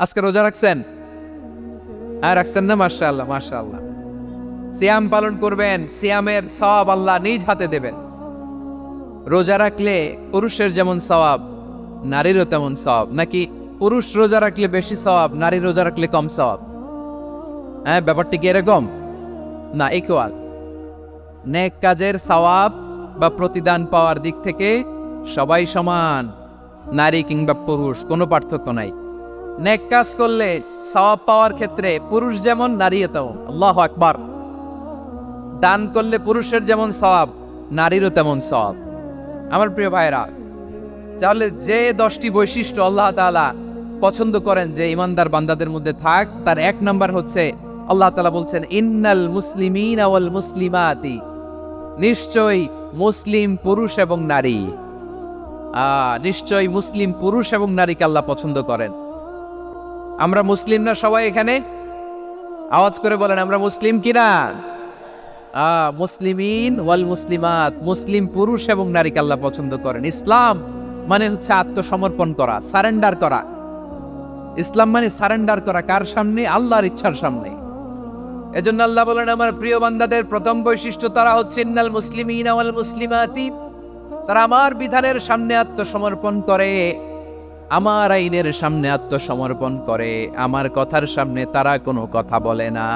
আজকে রোজা রাখছেন? হ্যাঁ রাখছেন না মার্শা আল্লাহ মার্শা আল্লাহ সিয়াম পালন করবেন, সিয়ামের সওয়াব আল্লাহ নিজ হাতে দেবেন। রোজা রাখলে পুরুষের যেমন সওয়াব, নারীরও তেমন সওয়াব। নাকি পুরুষ রোজা রাখলে বেশি সওয়াব, নারী রোজা রাখলে কম সওয়াব? হ্যাঁ ব্যাপারটি কি এরকম? না ইকুয়াল নেক কাজের সওয়াব বা প্রতিদান পাওয়ার দিক থেকে সবাই সমান, নারী কিংবা পুরুষ, কোনো পার্থক্য নাই। নেক কাজ করলে সওয়াব পাওয়ার ক্ষেত্রে পুরুষ যেমন নারী তেমন, আল্লাহ আকবার। দান করলে পুরুষের যেমন সওয়াব, নারীরও তেমন সওয়াব। আমার প্রিয় ভাইরা তাহলে যে দশটি বৈশিষ্ট্য আল্লাহ তাআলা পছন্দ করেন যে ইমানদার বান্দাদের মধ্যে থাক, তার এক নাম্বার হচ্ছে আল্লাহ তাআলা বলছেন, ইন্নাল মুসলিমিন ওয়াল মুসলিমাতি। নিশ্চয়ই মুসলিম পুরুষ এবং নারী। নিশ্চয়ই মুসলিম পুরুষ এবং নারীকে আল্লাহ পছন্দ করেন। আমরা মুসলিম না সবাই এখানে? আওয়াজ করে বলেন, আমরা মুসলিম কিনা? মুসলিমিন ওয়াল মুসলিমাত। মুসলিম পুরুষ এবং নারীকে আল্লাহ পছন্দ করেন। ইসলাম মানে হচ্ছে আত্মসমর্পণ করা, সারেন্ডার করা। ইসলাম মানে সারেন্ডার করা কার সামনে? আল্লাহর ইচ্ছার সামনে। এজন্য আল্লাহ বলেন, আমার প্রিয় বান্দাদের প্রথম বৈশিষ্ট্য তারা হচ্ছে, ইন্নাল মুসলিমিন ওয়াল মুসলিমাতি তারা আমার বিধানের সামনে আত্মসমর্পণ করে। আমার আইনের সামনে আত্মসমর্পণ করে, আমার কথার সামনে তারা কোনো কথা বলে না।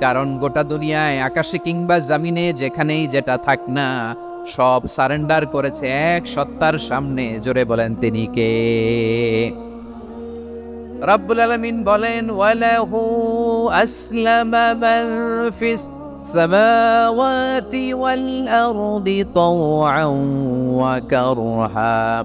কারণ গোটা দুনিয়ায়, আকাশে কিংবা জামিনে, যেখানেই যেটা থাক না, সব সারেন্ডার করেছে এক সত্তার সামনে, জোরে বলেন তিনি কে? রব্বুল আলমিন বলেন, ওয়ালাহু আসলামা ফিস সামাওয়াতি ওয়াল আরদি তাওআন ওয়া কারহা।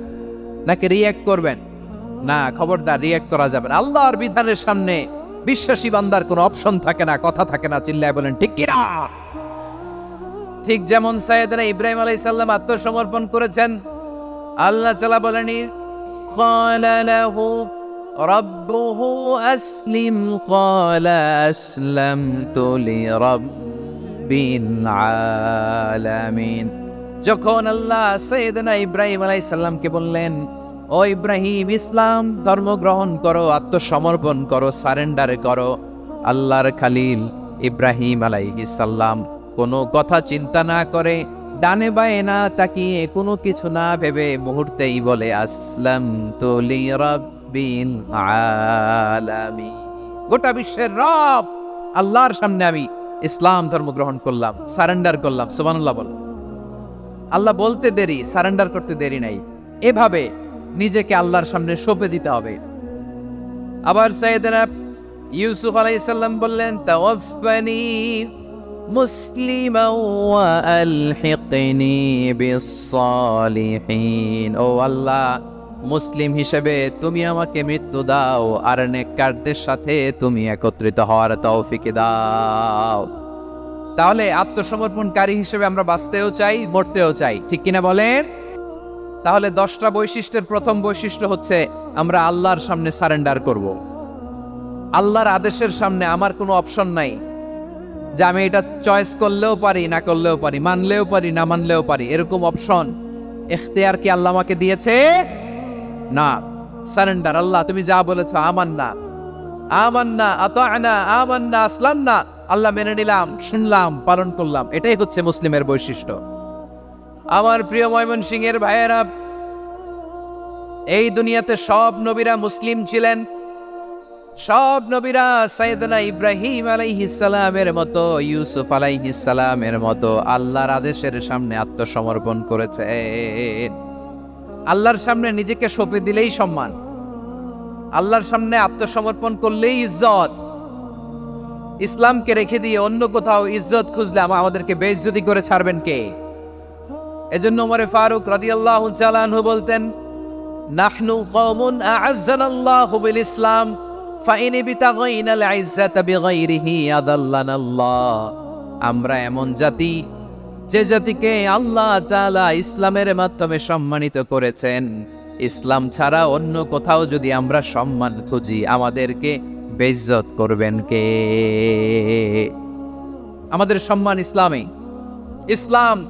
নাকি রিয়্যাক্ট করবেন না খবরদার রিয়্যাক্ট করা যাবে না আল্লাহর বিধানের সামনে বিশ্বাসী বান্দার কোনো অপশন থাকে না কথা থাকে না চিল্লায় বলেন ঠিক কিনা ঠিক যেমন সাইয়েদনা ইব্রাহিম আলাইসাল্লাম আত্মসমর্পণ করেছেন আল্লাহ তাআলা বলেনি قال له ربه أسلم قال أسلمت لرب العالمين যখন আল্লাহ সৈয়দনা ইব্রাহিম আলাই সাল্লামকে বললেন, ও ইব্রাহিম, ইসলাম ধর্ম গ্রহণ করো, আত্মসমর্পণ করো, সারেন্ডার করো। আল্লাহর খালিল ইব্রাহিম আলাইহিস সাল্লাম কোনো কথা চিন্তা না করে ডানে বায়ে না তাকিয়ে কোনো কিছু না ভেবে মুহূর্তেই বলে আসলাম তুলি রব্বিল আলামিন। গোটা বিশ্বের রব, আল্লাহর সামনে আমি ইসলাম ধর্ম গ্রহণ করলাম, সারেন্ডার করলাম, সুবহানাল্লাহ বল আল্লাহ বলতে দেরি, সারেন্ডার করতে দেরি নাই। এভাবে নিজেকে আল্লাহর সামনে সঁপে দিতে হবে। আবার সাইয়েদনা ইউসুফ আলাইহিস সালাম বললেন তাওয়াফানি মুসলিমা ওয়া আলহিকনি বিসসালিহিন। ও আল্লাহ, মুসলিম হিসেবে তুমি আমাকে মৃত্যু দাও, আর নেককারদের সাথে তুমি একত্রিত হওয়ার তৌফিক দাও। তাহলে আত্মসমর্পণকারী হিসেবে আমরা বাঁচতেও চাই, মরতেও চাই। ঠিক কিনা বলেন? তাহলে দশটা বৈশিষ্ট্যের প্রথম বৈশিষ্ট্য হচ্ছে আমরা আল্লাহর সামনে সারেন্ডার করব। আল্লাহর আদেশের সামনে আমার কোনো অপশন নাই যে আমি এটা চয়েস করলেও পারি, না করলেও পারি, মানলেও পারি, না মানলেও পারি, এরকম অপশন এখতেয়ার কি আল্লাহ আমাকে দিয়েছে? না। সারেন্ডার, আল্লাহ তুমি যা বলেছ আমার বলেছ আমান্না। আমান্না, আতানা, আমান্না আসলাম না আল্লাহ মেনে নিলাম, শুনলাম, পালন করলাম। এটাই হচ্ছে মুসলিমের বৈশিষ্ট্য। আমার প্রিয় ময়মন সিং এর ভাইয়েরা, এই দুনিয়াতে সব নবীরা মুসলিম ছিলেন। সব নবীরা সাইয়েদনা ইব্রাহিম আলাইহিসালামের মতো, ইউসুফ আলাইহিসালামের মতো আল্লাহর আদেশের সামনে আত্মসমর্পণ করেছে। আল্লাহর সামনে নিজেকে সঁপে দিলেই সম্মান। আল্লাহর সামনে আত্মসমর্পণ করলেই ইজ্জত। ইসলামকে রেখে দিয়ে অন্য কোথাও ইজ্জত খুঁজলে আমাদেরকে বেইজ্জতি করে ছাড়বেন কে? এজন্য ওমরে ফারুক রাদিয়াল্লাহু তাআলা আনহু বলতেন, নাহনু কওমুন আ'আজ্জানাল্লাহু বিল ইসলাম ফাইন বিতাগাইনা আল ইজ্জাতা বিগাইরিহি আদাল্লানাল্লাহ। আমরা এমন জাতি যে জাতিকে আল্লাহ তাআলা ইসলামের মাধ্যমে সম্মানিত করেছেন। ইসলাম ছাড়া অন্য কোথাও যদি আমরা সম্মান খুঁজি, আমাদেরকে বেইজ্জত করবেন কে? আমাদের সম্মান ইসলামে। ইসলাম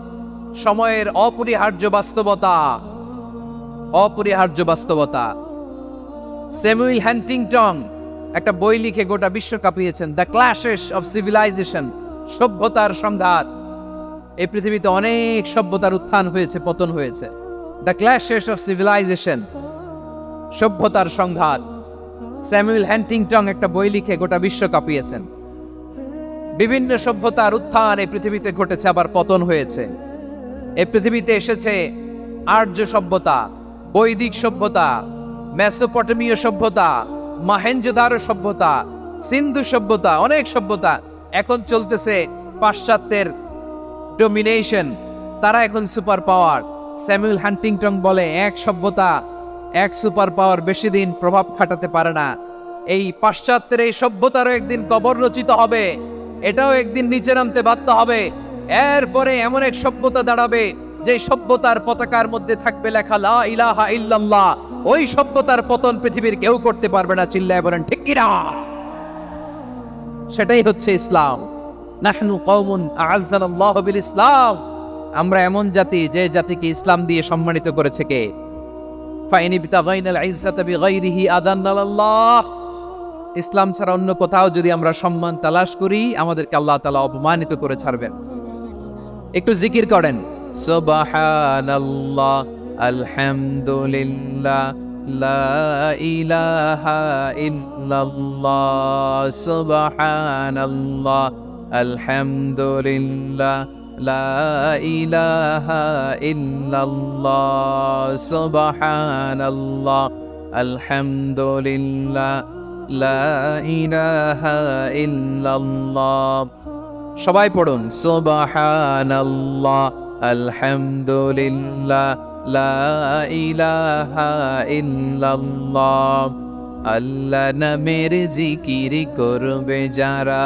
সময়ের অপরিহার্য বাস্তবতা। অপরিহার্য বাস্তবতা। স্যামুয়েল হ্যান্টিংটন একটা বই লিখে গোটা বিশ্ব কাঁপিয়েছেন। দ্য ক্লাশেস অফ সিভিলাইজেশন, সভ্যতার সংঘাত। এই পৃথিবীতে অনেক সভ্যতার উত্থান হয়েছে, পতন হয়েছে। দ্য ক্লাশেস অফ সিভিলাইজেশন, সভ্যতার সংঘাত। স্যামুয়েল হ্যান্টিংটং একটা বই লিখে গোটা বিশ্ব কাঁপিয়েছেন। বিভিন্ন সভ্যতার উত্থান এই পৃথিবীতে ঘটেছে, আবার পতন হয়েছে। এই পৃথিবীতে এসেছে আর্য সভ্যতা, বৈদিক সভ্যতা, মেসোপটেমীয় সভ্যতা, মাহেঞ্জোদারো সভ্যতা, সিন্ধু সভ্যতা, অনেক সভ্যতা এখন চলতেছে পাশ্চাত্যের ডোমিনেশন তারা এখন সুপার পাওয়ার স্যামুয়েল হান্টিংটন বলে, এক সভ্যতা এক সুপার পাওয়ার বেশি দিন প্রভাব খাটাতে পারে না। এই পাশ্চাত্যের এই সভ্যতারও একদিন কবর রচিত হবে। এটাও একদিন নিচে নামতে বাধ্য হবে। এরপরে এমন এক সভ্যতা দাঁড়াবে যে সভ্যতার পতাকার মধ্যে থাকবে লেখা লা ইলাহা ইল্লাল্লাহ। ওই সভ্যতার পতন পৃথিবীর কেউ করতে পারবে না, চিল্লায় বলেন, ঠিক কিনা? সেটাই হচ্ছে ইসলাম। নাহনু কওমুন আ'আজ্জানাল্লাহু বিল ইসলাম। আমরা এমন জাতি, যে জাতিকে ইসলাম দিয়ে সম্মানিত করেছে কে? ফাইনি বিতাগাইনাল ইজ্জাতা বিগাইরিহি আদান্নাল্লাহ ইসলাম ছাড়া অন্য কোথাও যদি আমরা সম্মান তালাশ করি, আমাদেরকে আল্লাহ তালা অপমানিত করে ছাড়বেন। একটু জিকির করেন। সুবহানাল্লাহ, আলহামদুলিল্লাহ, লা ইলাহা ইল্লাল্লাহ, সুবহানাল্লাহ, আলহামদুলিল্লাহ। সবাই পড়ুন সুবহানাল্লাহ আলহামদুলিল্লাহ আল্লাহ নামের জিকির করবে যারা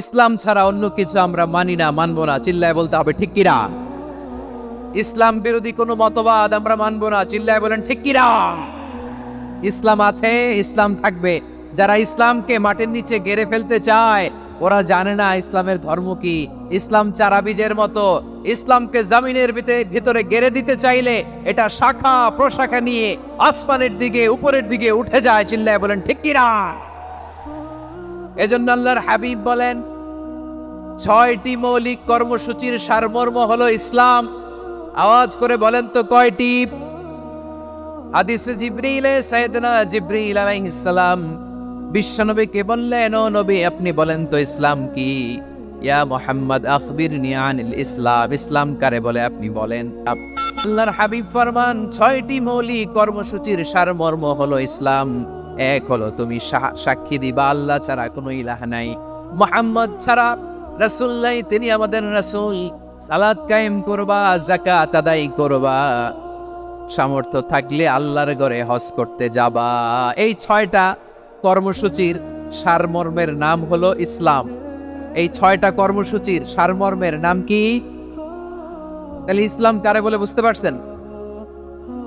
ইসলাম ছাড়া অন্য কিছু আমরা মানি না, মানবো না, চিল্লায় বলতে হবে, ঠিক কিরা ইসলাম বিরোধী কোনো মতবাদ আমরা মানবো না, চিল্লায় বলেন, ঠিক কিরা ইসলাম আছে, ইসলাম থাকবে। যারা ইসলামকে মাটির নিচে গেড়ে ফেলতে চায়, ওরা জানে না ইসলামের ধর্ম কি। ইসলাম চারা বীজের মতো, ইসলামকে জামিনের ভিতরে ভিতরে গেড়ে দিতে চাইলে এটা শাখা, প্রশাখা নিয়ে আসমানের দিকে, উপরের দিকে উঠে যায়, চিল্লায় বলেন, ঠিক কিরা এজন্য আল্লাহর হাবিব বলেন, ছয়টি মৌলিক কর্মসূচির সারমর্ম হলো ইসলাম। আওয়াজ করে বলেন তো কয়টি? হাদিসে জিব্রিলে, সাইয়েদনা জিব্রিল আলাইহিস সালাম। বিশ্বনবীকে বললেন, ও নবী, আপনি বলেন তো ইসলাম কি? ইয়া মোহাম্মদ, আখবিরনি আনিল ইসলাম। ইসলাম কারে বলে আপনি বলেন? আল্লাহর হাবিব ফরমান, ছয়টি মৌলিক কর্মসূচির সারমর্ম হলো ইসলাম। এক হলো, তুমি সাক্ষী দিবা, আল্লাহ ছাড়া কোনো ইলাহ নাই। মোহাম্মদ ছাড়া রাসূল নাই তিনি আমাদের রাসূল। সালাদ কায়েম করবা, যাকাত আদায় করবা। সামর্থ্য থাকলে আল্লাহর ঘরে হজ করতে যাবা। এই ছয়টা কর্মসূচির সারমর্মের নাম হলো ইসলাম। এই ছয়টা কর্মসূচির সারমর্মের নাম কি? তাহলে ইসলাম কারে বলে বুঝতে পারছেন?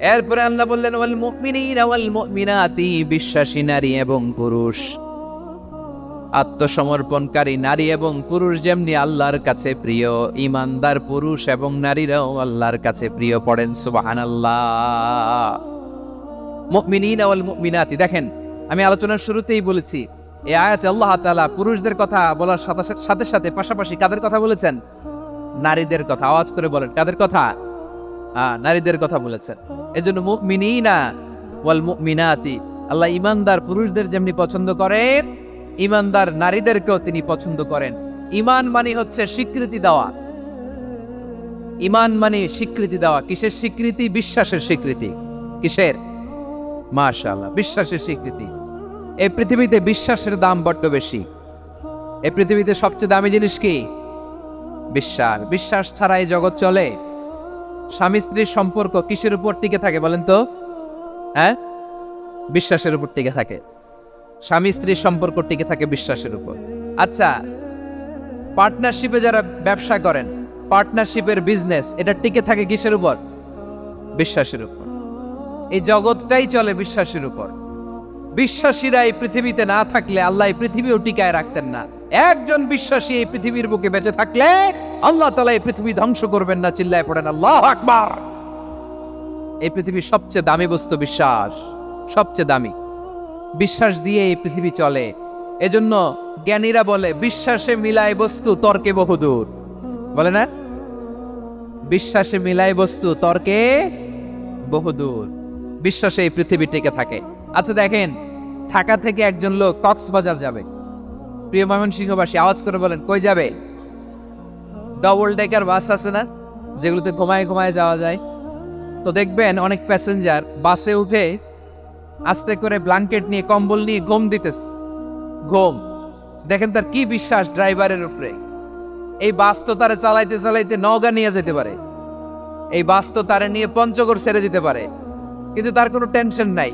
এরপরে আল্লাহ বললেন, ওয়াল মুমিনিনা ওয়াল মুমিনাতি, বিশ্বাসী নারী এবং পুরুষ। আত্মসমর্পণকারী নারী এবং পুরুষ যেমনি আল্লাহর কাছে প্রিয়, ইমানদার পুরুষ এবং নারীরাও আল্লাহর কাছে প্রিয় পড়েন, সুবহানাল্লাহ। মুমিনিনা ওয়াল মুমিনাতি, দেখেন, আমি আলোচনার শুরুতেই বলেছি, এই আয়াতে আল্লাহ তাআলা পুরুষদের কথা বলার সাথে সাথে পাশাপাশি কাদের কথা বলেছেন? নারীদের কথা, আওয়াজ করে বলেন, কাদের কথা? নারীদের কথা বলেছেন। এজন্য মুমিনিনা ওয়াল মুমিনাতি, আল্লাহ ইমানদার পুরুষদের যেমনি পছন্দ করেন ইমানদার নারীদেরকেও তিনি পছন্দ করেন। ইমান মানে হচ্ছে স্বীকৃতি দেওয়া। ইমান মানে স্বীকৃতি দেওয়া। কিসের স্বীকৃতি? বিশ্বাসের স্বীকৃতি। কিসের? মাশাআল্লাহ, বিশ্বাসের স্বীকৃতি। এই পৃথিবীতে বিশ্বাসের দাম বড্ড বেশি। এই পৃথিবীতে সবচেয়ে দামি জিনিস কি? বিশ্বাস। বিশ্বাস ছাড়া এই জগৎ চলে। স্বামী স্ত্রীর সম্পর্ক কিসের উপর টিকে থাকে বলেন তো? হ্যাঁ? বিশ্বাসের উপর টিকে থাকে। স্বামী স্ত্রীর সম্পর্ক টিকে থাকে বিশ্বাসের উপর। আচ্ছা পার্টনারশিপে যারা ব্যবসা করেন পার্টনারশিপের বিজনেস এটা টিকে থাকে কিসের উপর? বিশ্বাসের উপর। এই জগৎটাই চলে বিশ্বাসের উপর। বিশ্বাসীরা এই পৃথিবীতে না থাকলে আল্লাহ এই পৃথিবীও টিকায় রাখতেন না। একজন বিশ্বাসী এই পৃথিবীর বুকে বেঁচে থাকলে আল্লাহ তালা এই পৃথিবী ধ্বংস করবেন না, চিল্লায় পড়েন, আল্লাহ আকবার! এই পৃথিবীর সবচেয়ে দামি বস্তু বিশ্বাস, সবচেয়ে দামি। বিশ্বাস দিয়ে এই পৃথিবী চলে। এজন্য জ্ঞানীরা বলে, বিশ্বাসে মিলায় বস্তু, তর্কে বহুদূর। বলে না? বিশ্বাসে মিলায় বস্তু, তর্কে বহুদূর। বিশ্বাসে এই পৃথিবী টিকে থাকে। আচ্ছা দেখেন, ঢাকা থেকে একজন লোক কক্সবাজার যাবে। প্রিয় ময়মনসিংহবাসী আওয়াজ করে বলেন, কই যাবে? ডবল ডেকার বাস আছে না? যেগুলোতে ঘুমায় ঘুমায় যাওয়া যায়। তো দেখবেন অনেক প্যাসেঞ্জার বাসে উঠে আস্তে করে ব্ল্যাঙ্কেট নিয়ে, কম্বল নিয়ে ঘুম দিতেছে। ঘুম। দেখেন তার কি বিশ্বাস ড্রাইভারের উপরে। এই বাস তো তারা চালাইতে চালাইতে নওগা নিয়ে যেতে পারে। এই বাস তো তারা নিয়ে পঞ্চগড় ছেড়ে দিতে পারে। কিন্তু তার কোনো টেনশন নাই।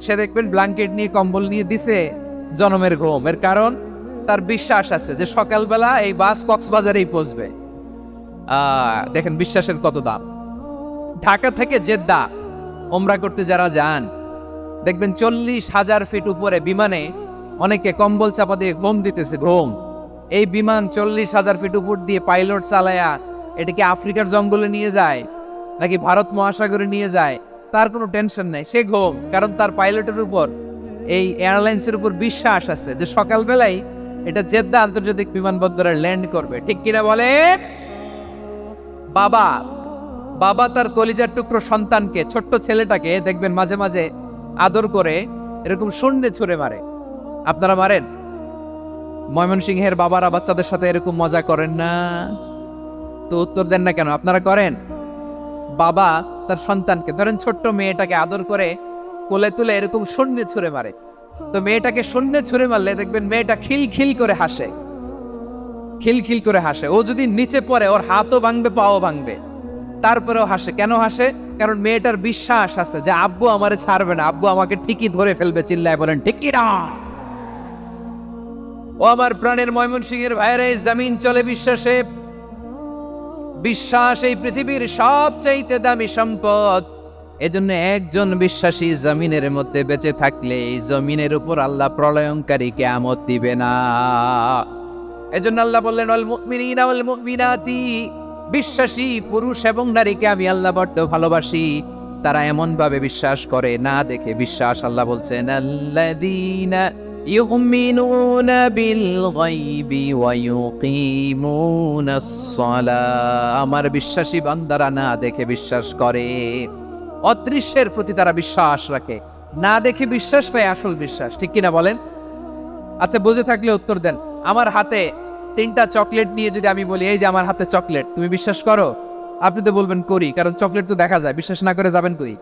সে দেখবেন ব্ল্যাঙ্কেট নিয়ে, কম্বল নিয়ে দিছে জনমের ঘুম। এর কারণ? তার বিশ্বাস আছে যে সকালবেলা এই বাস কক্সবাজারেই পৌঁছবে। দেখেন বিশ্বাসের কত দাম। ঢাকা থেকে জেদ্দা ওমরা করতে যারা যান, দেখবেন চল্লিশ হাজার ফিট উপরে বিমানে অনেকে কম্বল চাপা দিয়ে ঘুম দিতেছে, ঘুম। এই বিমান চল্লিশ হাজার ফিট উপর দিয়ে পাইলট চালায়া এটাকে আফ্রিকার জঙ্গলে নিয়ে যায়, নাকি ভারত মহাসাগরে নিয়ে যায়, তার কোনো টেনশন নেই, সে ঘুম। কারণ তার পাইলটের উপর, এই এয়ারলাইন্সের উপর বিশ্বাস আছে যে সকালবেলায় এটা জেদ্দা আন্তর্জাতিক বিমানবন্দরে ল্যান্ড করবে। ঠিক কিনা বলে বাবা বাবা তার কলিজার টুকরো সন্তানকে, ছোট্ট ছেলেটাকে দেখবেন মাঝে মাঝে আদর করে এরকম শূন্যে ছুঁড়ে মারে। আপনারা মারেন? ময়মনসিংহের বাবারা বাচ্চাদের সাথে এরকম মজা করেন না? তো উত্তর দেন না কেন? আপনারা করেন? বাবা তার সন্তানকে, ধরেন ছোট্ট মেয়েটাকে আদর করে কোলে তুলে এরকম শূন্যে ছুঁড়ে মারে। তো মেয়েটাকে শূন্যে ছুঁড়ে মারলে দেখবেন মেয়েটা খিল খিল করে হাসে। খিল খিল করে হাসে। ও যদি নিচে পড়ে, ওর হাতও ভাঙবে, পাও ভাঙবে। তারপরেও হাসে। কেন হাসে? কারণ মেয়েটার বিশ্বাস আছে যে, আব্বু আমারে ছাড়বে না। আব্বু আমাকে ঠিকই ধরে ফেলবে। চিল্লায় বলেন ঠিকই না? ও আমার প্রাণের ময়মনসিংহের ভাইরে জামিন চলে বিশ্বাসে। বিশ্বাস এই পৃথিবীর সবচাইতে দামি সম্পদ। এজন্য একজন বিশ্বাসী জমিনের মধ্যে বেঁচে থাকলে এই জমিনের উপর আল্লাহ প্রলয়ঙ্কারী কেয়ামত দিবে না। এজন্য আল্লাহ বললেন অল মুমিনিনা মুমিনাতি। বিশ্বাসী, পুরুষ এবং নারীকে আমি আল্লাহ বড্ড ভালোবাসি। তারা এমন ভাবে বিশ্বাস করে, না দেখে বিশ্বাস, আল্লাহ বলছেন আমার বিশ্বাসী বান্দারা না দেখে বিশ্বাস করে। অদৃশ্যের প্রতি তারা বিশ্বাস রাখে। না দেখে বিশ্বাসটাই আসল বিশ্বাস। ঠিক কিনা বলেন? আচ্ছা বুঝে থাকলে উত্তর দেন। আমার হাতে তিনটা চকলেট নিয়ে যদি আমি বলি, এই যে আমার হাতে চকলেট, তুমি বিশ্বাস করো? আপনি তো বলবেন, করি, কারণ চকলেট তো দেখা যায়, বিশ্বাস না করে যাবেন কই?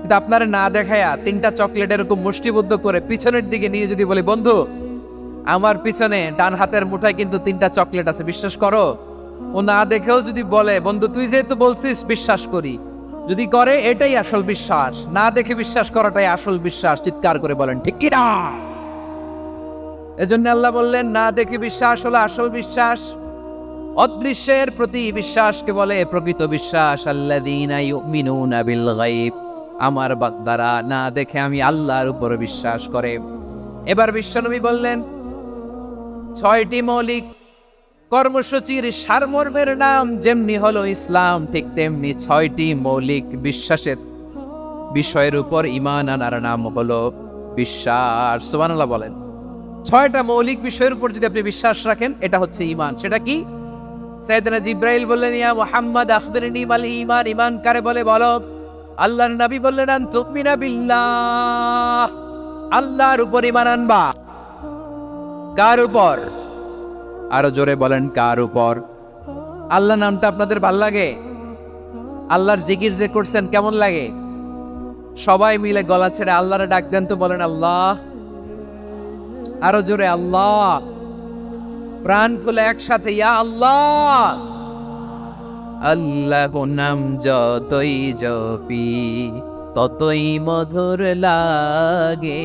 কিন্তু আপনারা না দেখায়া তিনটা চকলেট এরকম মুষ্টিবদ্ধ করে পিছনের দিকে নিয়ে যদি বলি, বন্ধু, আমার পিছনে ডান হাতের মুঠায় কিন্তু তিনটা চকলেট আছে, বিশ্বাস করো? ও না দেখেও যদি বলে, বন্ধু, তুই যেহেতু বলছিস, বিশ্বাস করি। যদি করে, এটাই আসল বিশ্বাস। না দেখে বিশ্বাস করাটাই আসল বিশ্বাস, চিৎকার করে বলেন, ঠিক কি না এজন্য আল্লাহ বললেন, না দেখে বিশ্বাস হলো আসল বিশ্বাস। অদৃশ্যের প্রতি বিশ্বাসকে বলে প্রকৃত বিশ্বাস ইউমিনুনা বিল আমার বান্দারা, না দেখে আমি আল্লাহর উপর বিশ্বাস করে। এবার বিশ্বনবী বললেন, ছয়টি মৌলিক কর্মসূচির সারমর্মের নাম যেমনি হলো ইসলাম, ঠিক তেমনি ছয়টি মৌলিক বিশ্বাসের বিষয়ের উপর ইমান আনার নাম হলো বিশ্বাস। সুবহানাল্লাহ বলেন। ছয়টা মৌলিক বিষয়ের উপর যদি আপনি বিশ্বাস রাখেন, এটা হচ্ছে ইমান সেটা কি? সাইয়েদনা জিব্রাইল বললেন, ইয়া মুহাম্মদ, আখবিরনি মাল ঈমান। ঈমান কারে বলে? বলো। আল্লাহর নবী বললেন আন তুমিনা বিল্লাহ। আল্লাহর উপর ঈমান আনবা। কার উপর? আরও জোরে বলেন, কার উপর? আল্লাহ নামটা আপনাদের ভালো লাগে? আল্লাহর জিকির যে করছেন কেমন লাগে? সবাই মিলে গলা ছেড়ে আল্লাহরে ডাক দেন তো বলেন, আল্লাহ। আরও জোরে, আল্লাহ। প্রাণ খুলে একসাথে, ইয়া আল্লাহ। আল্লাহ নাম যতই জপি, ততই মধুর লাগে।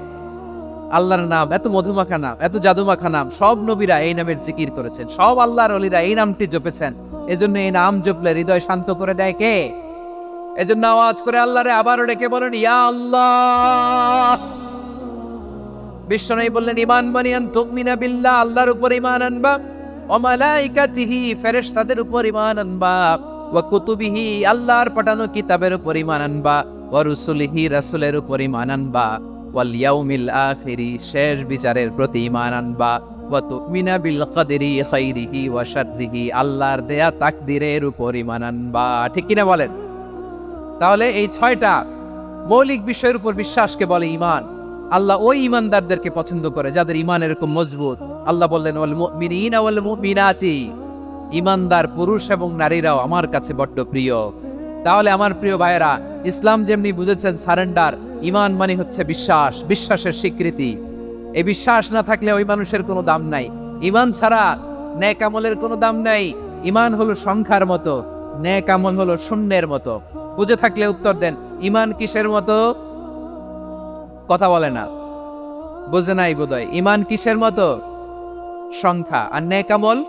আল্লাহর নাম, এত মধুমাখা নাম, এত জাদুমাখা নাম, সব নবীরা এই নামের জিকির করেছেন। সব আল্লাহর অলিরা এই নামটি জপেছেন। এজন্য এই নাম জপলে হৃদয় শান্ত করে দেয় কে? এজন্য আওয়াজ করে আল্লাহরে আবারও ডেকে বলেন, ইয়া আল্লাহ! বিশ্বনবী বললেন, ইমান মানিয়ান তুমিনা বিল্লাহ, আল্লাহর উপর ইমান আনবা। ও মালাইকাতিহি, ফেরেশতাদের উপর ইমান আনবা। ওয়া কুতুবিহি, আল্লাহর পাঠানো কিতাবের উপর ইমান আনবা। ওয়া রুসুলিহি, রাসূলের উপর ইমান আনবা। ওয়াল ইয়াউমিল আখিরি, শেষ বিচারের প্রতি ইমান আনবা। ওয়া তুমিনা বিল কদরি খাইরিহি ওয়া আল্লাহর দেয়া তাকদিরের উপর ইমান আনবা। ঠিক কিনা বলেন? তাহলে এই ছয়টা মৌলিক বিষয়ের উপর বিশ্বাসকে বলে ইমান আল্লাহ ওই ইমানদারদেরকে পছন্দ করে, যাদের ইমান এরকম মজবুত। আল্লাহ বললেন ওয়াল মুমিনিনা ওয়াল মুমিনাতি ইমানদার পুরুষ এবং নারীরাও আমার কাছে বড্ড প্রিয়। তাহলে আমার প্রিয় ভাইয়েরা, ইসলাম যেমনি বুঝেছেন, সারেন্ডার ইমান মানে হচ্ছে বিশ্বাস, বিশ্বাসের স্বীকৃতি। এই বিশ্বাস না থাকলে ওই মানুষের কোনো দাম নাই। ইমান ছাড়া ন্যাক আমলের কোনো দাম নাই। ইমান হলো সংখ্যার মতো, ন্যাক আমল হলো শূন্যের মতো। বুঝে থাকলে উত্তর দেন, ইমান কিসের মতো? কথা বলে না। বুঝে নাই বোধহয়, ইমান কিসের মতো? সংখ্যা। আর ন্যাকামল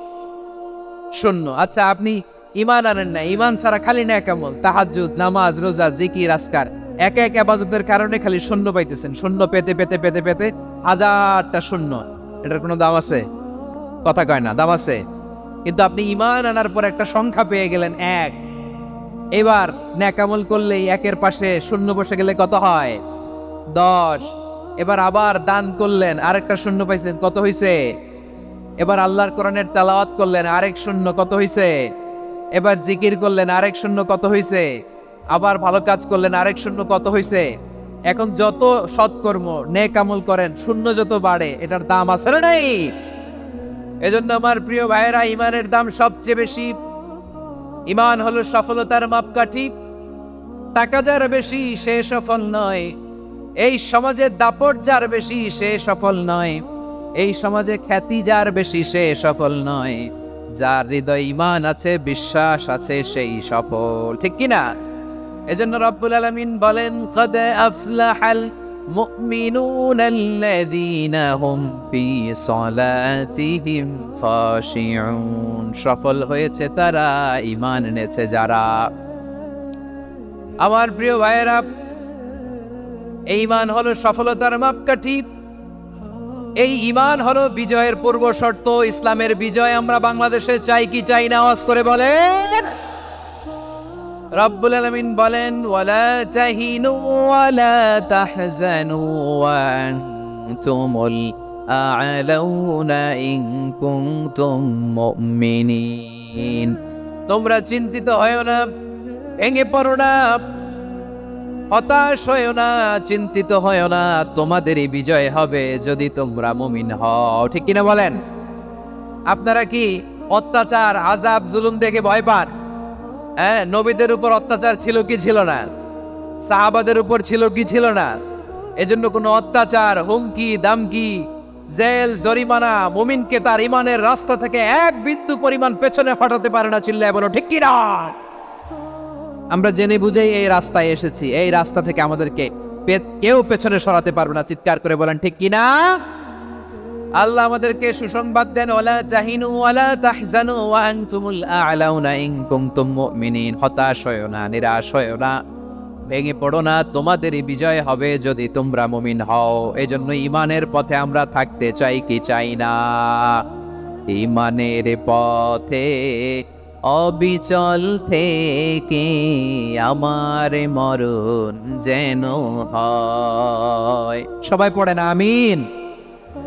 শূন্য। আচ্ছা আপনি ইমান আনেন না ইমান ছাড়া খালি ন্যাকামল তাহাজুদ নামাজ, রোজা, জিকির আসকার এক এক আবাদতের কারণে খালি শূন্য পাইতেছেন। শূন্য পেতে পেতে পেতে পেতে হাজারটা শূন্য। এটার কোনো দাম আছে? কথা কয় না, দাম আছে। কিন্তু আপনি ইমান আনার পর একটা সংখ্যা পেয়ে গেলেন এক। এবার ন্যাকামল করলেই একের পাশে শূন্য বসে গেলে কত হয়? দশ। এবার আবার দান করলেন, আরেকটা শূন্য পাইছেন, কত হয়েছে এবার আল্লাহর কোরআনের তেলাওয়াত করলেন, আরেক শূন্য, কত হয়েছে এবার জিকির করলেন, আরেক শূন্য, কত হইছে? আবার ভালো কাজ করলেন, আরেক শূন্য কত হইছে? এখন যত সৎকর্ম, নেক আমল করেন, শূন্য যত বাড়ে, এটার দাম আছে না নাই? এজন্য আমার প্রিয় ভাইয়েরা, ইমানের দাম সবচেয়ে বেশি। ইমান হলো সফলতার মাপকাঠি। টাকা যার বেশি, সে সফল নয়। এই সমাজে দাপট যার বেশি, সে সফল নয়। এই সমাজে খ্যাতি যার বেশি, সে সফল নয়। যার হৃদয় ইমান আছে, বিশ্বাস আছে, সেই সফল। ঠিক কি না এজন্য রব্বুল আলামিন বলেন, কদ আফলাহাল মুমিনুন আল্লাযীনা ফি সলাতিহিম খাশিউন। সফল হয়েছে তারা, ঈমান এনেছে যারা। আমার প্রিয় ভাইয়েরা এই ইমান হলো সফলতার মাপকাঠি। এই ইমান হলো বিজয়ের পূর্ব শর্ত ইসলামের বিজয়। আমরা বাংলাদেশে চাই কি, চাই না, আওয়াজ করে বলেন। রব্বুল আলামিন বলেন তোমরা চিন্তিত হয়ো না, ভেঙে পড়ো না, হতাশ হয়েও না, চিন্তিত হয়েও না, তোমাদেরই বিজয় হবে যদি তোমরা মুমিন হও। ঠিক কিনা বলেন? আপনারা কি অত্যাচার আজাব জুলুম দেখে ভয় পান? হ্যাঁ নবীদের উপর অত্যাচার ছিল কি ছিল না? সাহাবাদের উপর ছিল কি ছিল না? এজন্য কোনো অত্যাচার, হুমকি, দামকি, জেল, জরিমানা, মুমিনকে তার ইমানের রাস্তা থেকে এক বিন্দু পরিমাণ পেছনে হটাতে পারে না চিল্লায় বলো, ঠিক কি না আমরা জেনে বুঝেই এই রাস্তায় এসেছি। এই রাস্তা থেকে আমাদেরকে কেউ পেছনে সরাতে পারবে না, চিৎকার করে বলেন, ঠিক কি না আল্লাহ আমাদেরকে সুসংবাদ দেন, ওয়ালা তাহিনু ওয়ালা তাহজানু ওয়া আনতুমুল আ'লাউনা ইন কুনতুম মুমিনিন। হতাশ হয়ো না, নিরাশ হয়ো না। ভেঙে পড়ো না, তোমাদেরই বিজয় হবে যদি তোমরা মুমিন হও। এজন্য ইমানের পথে আমরা থাকতে চাই কি চাই না। ইমানের পথে অবিচল থেকে আমার মরণ যেন হয়। সবাই পড়ে না, আমিন।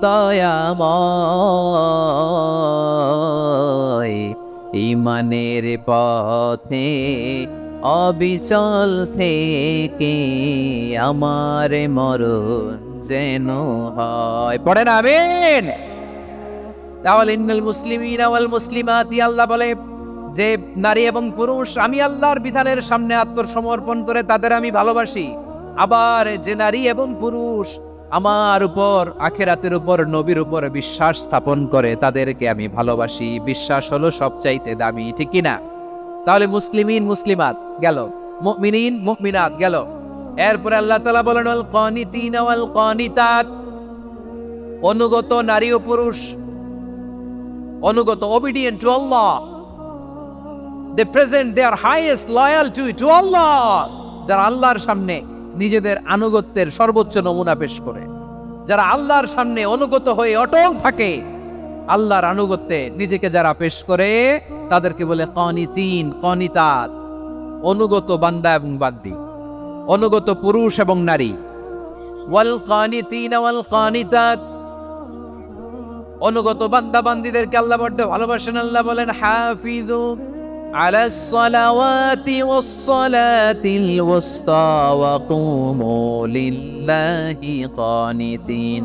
দয়াময়। ইমানের পথে অবিচল থেকে আমার মরণ যেন হয়। পড়েন, আমিন। তাহলে ইন্নাল মুসলিমিন ওয়াল মুসলিমাতি, আল্লাহ বলে, যে নারী এবং পুরুষ, আমি আল্লাহর বিধানের সামনে আত্মসমর্পণ করে তাদের আমি ভালোবাসি। আবার যে নারী এবং পুরুষ আমার উপর, আখেরাতের উপর, নবীর উপর বিশ্বাস স্থাপন করে তাদেরকে আমি ভালোবাসি। বিশ্বাস হলো সবচাইতে দামি, ঠিক কি না তাহলে মুসলিমিন, মুসলিমাত গেল, মুমিনিন, মুমিনাত গেল। এরপরে আল্লাহ তাআলা বলেন, ওয়াল কানিতিন, ওয়াল কানিতাত। অনুগত নারী ও পুরুষ, অনুগত obedient to Allah they present their highest loyalty to Allah যারা আল্লাহর সামনে নিজেদের আনুগত্যের সর্বোচ্চ নমুনা পেশ করে। যারা আল্লাহর সামনে অনুগত হয়ে অটল থাকে, আল্লাহর আনুগত্যে নিজেকে যারা পেশ করে, তাদেরকে বলে কনিতিন, কনিতাত, অনুগত বান্দা এবং বান্দি, অনুগত পুরুষ এবং নারী। ওয়াল কানিতিন, ওয়াল কানিতাত, অনুগত বান্দা বান্দিদেরকে আল্লাহ বড্ড ভালোবাসেন, আল্লাহ বলেন হাফিজু على الصلوات والصلاة الوسطى وقوموا لله قانتين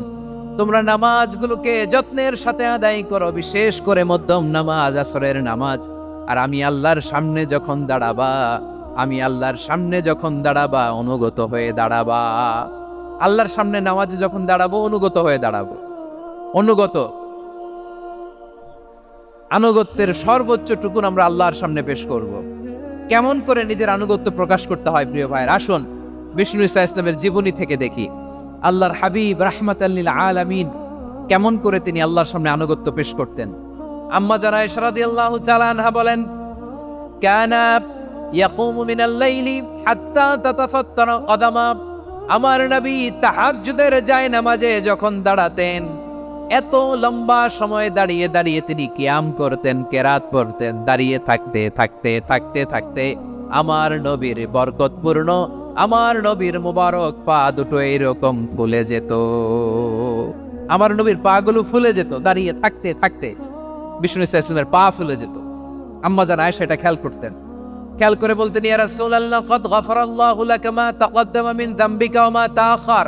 তোমরা নামাজগুলোকে যত্নের সাথে আদায় করো বিশেষ করে মধ্যম নামাজ আসরের নামাজ আর আমি আল্লাহর সামনে যখন দাঁড়াবা আমি আল্লাহর সামনে যখন দাঁড়াবা অনুগত হয়ে দাঁড়াবা আল্লাহর সামনে নামাজে যখন দাঁড়াবো অনুগত হয়ে দাঁড়াবো অনুগত আনুগত্যের সর্বোচ্চ টুকুন আমরা আল্লাহর সামনে পেশ করব। কেমন করে নিজের আনুগত্য প্রকাশ করতে হয় প্রিয় ভাইয়ের? আসুন, বিষ্ণু ইসা ইসলামের জীবনী থেকে দেখি। আল্লাহর হাবিব রাহমাত আল্লিল আলামিন কেমন করে তিনি আল্লাহর সামনে আনুগত্য পেশ করতেন। আম্মা জানা ইশরাদি আল্লাহ আনহা বলেন, কানা ইয়াকুমু মিনাল লাইলি হাত্তা তাতাফাত্তারা কদামা আমার নবী তাহাজ্জুদের যায় নামাজে যখন দাঁড়াতেন এত লম্বা সময় দাঁড়িয়ে দাঁড়িয়ে তিনি কিয়াম করতেন, কেরাত পড়তেন দাঁড়িয়ে থাকতে থাকতে থাকতে থাকতে। আমার নবীর বরকতপূর্ণ আমার নবীর মুবারক পা দুটো এইরকম ফুলে যেত। আমার নবীর পা গুলো ফুলে যেত, দাঁড়িয়ে থাকতে থাকতে। বিষ্ণু ইসা ইসলামের পা ফুলে যেত। আম্মা জান আয়েশা এটা খেয়াল করতেন। খেয়াল করে বলতেন, ইয়া রাসূলুল্লাহ, কদ গফারাল্লাহু লাকা মা তাকদ্দামা মিন যামবিকা ওয়া মা তাআখার।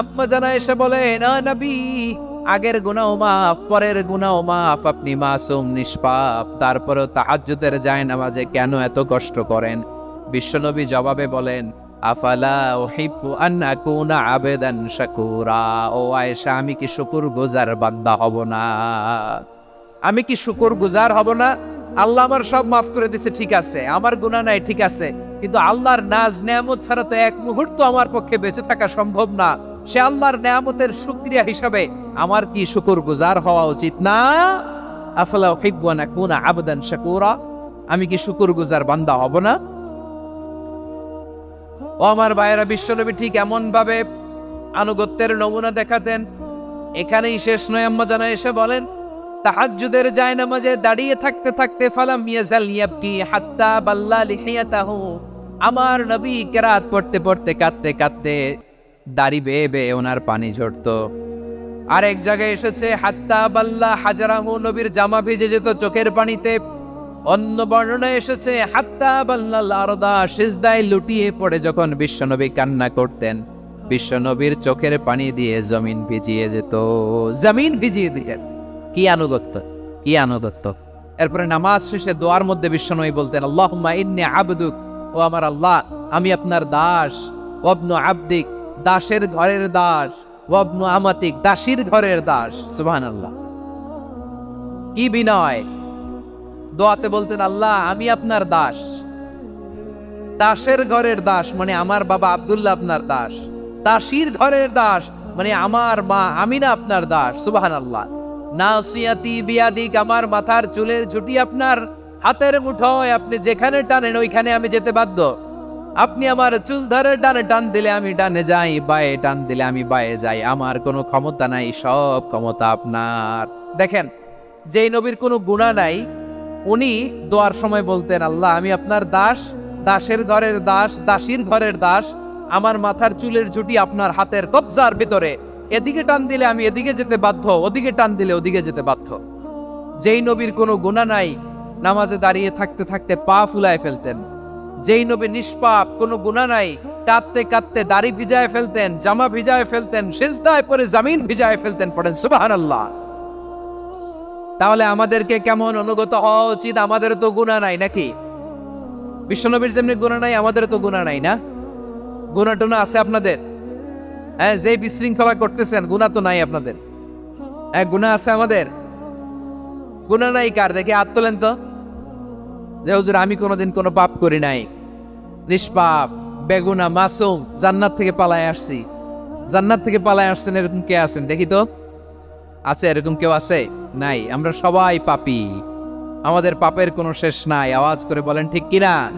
আম্মা জানা এসে বলে, না নবী, আগের গুনাও মাফ, পরের গুনাও মাফ, আপনি মাসুম, নিষ্পাপ, তারপরেও তাহাজ্জুদের যায় নামাজে কেন এত কষ্ট করেন? বিশ্বনবী জবাবে বলেন, আফালা উহিব্বু আন আকুনা আবেদান শাকুরা, ও আয়েশা, আমি কি শুকুর গুজার বান্দা হব না? আমি কি শুকুর গুজার হব না? আল্লাহ আমার সব মাফ করে দিছে, ঠিক আছে। আমার গুনাহ নাই, ঠিক আছে। কিন্তু আল্লাহর নাজ, নেয়ামত ছাড়া তো এক মুহূর্ত আমার পক্ষে বেঁচে থাকা সম্ভব না। সে আল্লাহর নেয়ামতের শুকরিয়া হিসাবে আমার কি শুকুর গুজার হওয়া উচিত? না। আফালা উহিব্বু আন আকুনা আবেদান শাকুরা। আমি কি শুকুর গুজার বান্দা হব না? ও আমার ভাইয়েরা, বিশ্বনবী ঠিক এমন ভাবে আনুগত্যের নমুনা দেখাতেন। এখানেই শেষ নয়, আম্মা জানা এসে বলেন, তাহাজ্জুদের যায় নামাজে দাঁড়িয়ে থাকতে থাকতে ফালাম ইয়াজাল ইয়াবকি হাত্তা বাল্লা লিহিয়াতাহু। আমার নবী কেরাত পড়তে পড়তে কাঁদতে কাঁদতে দাড়ি বেয়ে বেয়ে ওনার পানি ঝরতো। আর এক জায়গায় এসেছে, হাত্তা বাল্লা হাজারাহু নবীর জামা ভিজে যেত চোখের পানিতে। অন্য বর্ণনা এসেছে, হাত্তা বাল্লাল আরদা সিজদায় লুটিয়ে পড়ে যখন বিশ্বনবী কান্না করতেন। বিশ্বনবীর চোখের পানি দিয়ে জমিন ভিজিয়ে যেত। জমিন ভিজিয়ে দিয়ে কি আনুগত্য কি আনুগত্য। এরপরে নামাজ শেষে দোয়ার মধ্যে বিশ্বনবী বলতেন, আল্লাহুম্মা ইন্নী আবদুক, ও আমার আল্লাহ, আমি আপনার দাস। ওয়াবনু আবদিক দাসের ঘরের দাস, ওয়াবনু আমাতিক দাসীর ঘরের দাস, সুবহানাল্লাহ। কি বিনয়? দোয়াতে বলতেন, আল্লাহ, আমি আপনার দাস। দাসের ঘরের দাস মানে আমার বাবা আবদুল্লাহ আপনার দাস। দাসীর ঘরের দাস মানে আমার মা আমি না আপনার দাস সুবাহান আল্লাহ নাসিয়াতি বিয়াদিক, আমার মাথার চুলের ঝুটি আপনার হাতের মুঠোয়, আপনি যেখানে টানেন, ওইখানে আমি যেতে বাধ্য। আপনি আমার চুল ধরে ডানে, টান দিলে আমি ডানে যাই, বায়ে টান দিলে আমি বায়ে যাই। আমার কোনো ক্ষমতা নাই, সব ক্ষমতা আপনার। দেখেন, যেই নবীর কোনো গুণা নাই, উনি দোয়ার সময় বলতেন, আল্লাহ, আমি আপনার দাস, দাসের ঘরের দাস, দাসীর ঘরের দাস। আমার মাথার চুলের ঝুটি আপনার হাতের কবজার ভিতরে। এদিকে টান দিলে আমি এদিকে যেতে বাধ্য, ওদিকে টান দিলে ওদিকে যেতে বাধ্য। যেই নবীর কোনো গুণা নাই, নামাজে দাঁড়িয়ে থাকতে থাকতে পা ফুলায় ফেলতেন। যেই নবী নিষ্পাপ, কোনো গুণা নাই। কাঁদতে কাঁদতে দাড়ি ভিজায় ফেলতেন, জামা ভিজায় ফেলতেন, সেজদায় পরে জামিন ভিজায় ফেলতেন পড়েন সুবাহান আল্লাহ তাহলে আমাদেরকে কেমন অনুগত হওয়া উচিত? আমাদের তো গুণা নাই নাকি? বিশ্বনবীর যেমনি গুণা নাই, আমাদের তো গুণা নাই না? গুণা টুনা আছে আপনাদের? হ্যাঁ যে বিশৃঙ্খলা করতেছেন গুণা তো নাই আপনাদের। হ্যাঁ গুণা আছে আমাদের। গুণা নাই কার? দেখে হাত তোলেন তো। যে, হুজুর, আমি কোনোদিন কোনো পাপ করি নাই। নিষ্পাপ, বেগুনা, মাসুম, জান্নাত থেকে পালায় আসছি। জান্নাত থেকে পালায় আসছেন, এরকম কে আছেন? দেখি তো। আছে, এরকম কেউ আছে? নাই, আমরা সবাই পাপি। আমাদের পাপের কোনো শেষ নাই। আওয়াজ করে বলেন, ঠিক কিনা?